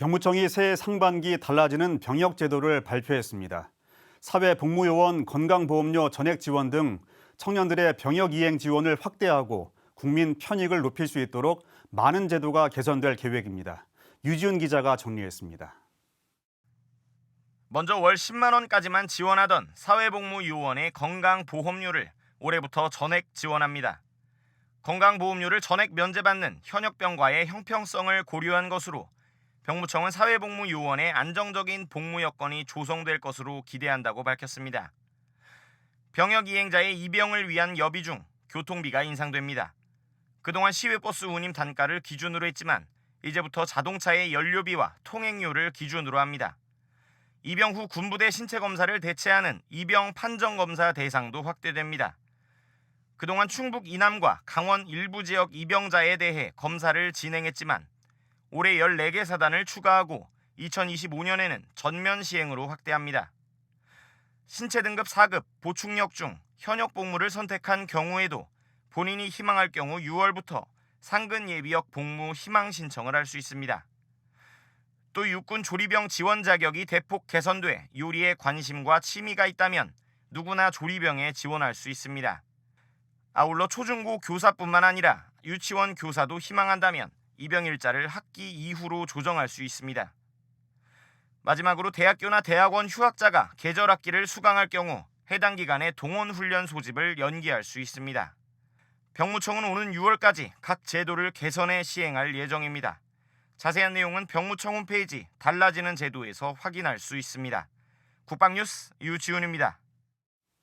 병무청이 새해 상반기 달라지는 병역 제도를 발표했습니다. 사회복무요원 건강보험료 전액 지원 등 청년들의 병역 이행 지원을 확대하고 국민 편익을 높일 수 있도록 많은 제도가 개선될 계획입니다. 유지훈 기자가 정리했습니다. 먼저 월 10만 원까지만 지원하던 사회복무요원의 건강보험료를 올해부터 전액 지원합니다. 건강보험료를 전액 면제받는 현역병과의 형평성을 고려한 것으로 병무청은 사회복무요원의 안정적인 복무 여건이 조성될 것으로 기대한다고 밝혔습니다. 병역 이행자의 입영을 위한 여비 중 교통비가 인상됩니다. 그동안 시외버스 운임 단가를 기준으로 했지만 이제부터 자동차의 연료비와 통행료를 기준으로 합니다. 입영 후 군부대 신체 검사를 대체하는 입영 판정 검사 대상도 확대됩니다. 그동안 충북 이남과 강원 일부 지역 입영자에 대해 검사를 진행했지만 올해 14개 사단을 추가하고 2025년에는 전면 시행으로 확대합니다. 신체 등급 4급 보충역 중 현역 복무를 선택한 경우에도 본인이 희망할 경우 6월부터 상근 예비역 복무 희망 신청을 할 수 있습니다. 또 육군 조리병 지원 자격이 대폭 개선돼 요리에 관심과 취미가 있다면 누구나 조리병에 지원할 수 있습니다. 아울러 초중고 교사뿐만 아니라 유치원 교사도 희망한다면 입영 일자를 학기 이후로 조정할 수 있습니다. 마지막으로 대학교나 대학원 휴학자가 계절 학기를 수강할 경우 해당 기간에 동원 훈련 소집을 연기할 수 있습니다. 병무청은 오는 6월까지 각 제도를 개선해 시행할 예정입니다. 자세한 내용은 병무청 홈페이지 달라지는 제도에서 확인할 수 있습니다. 국방뉴스 유지훈입니다.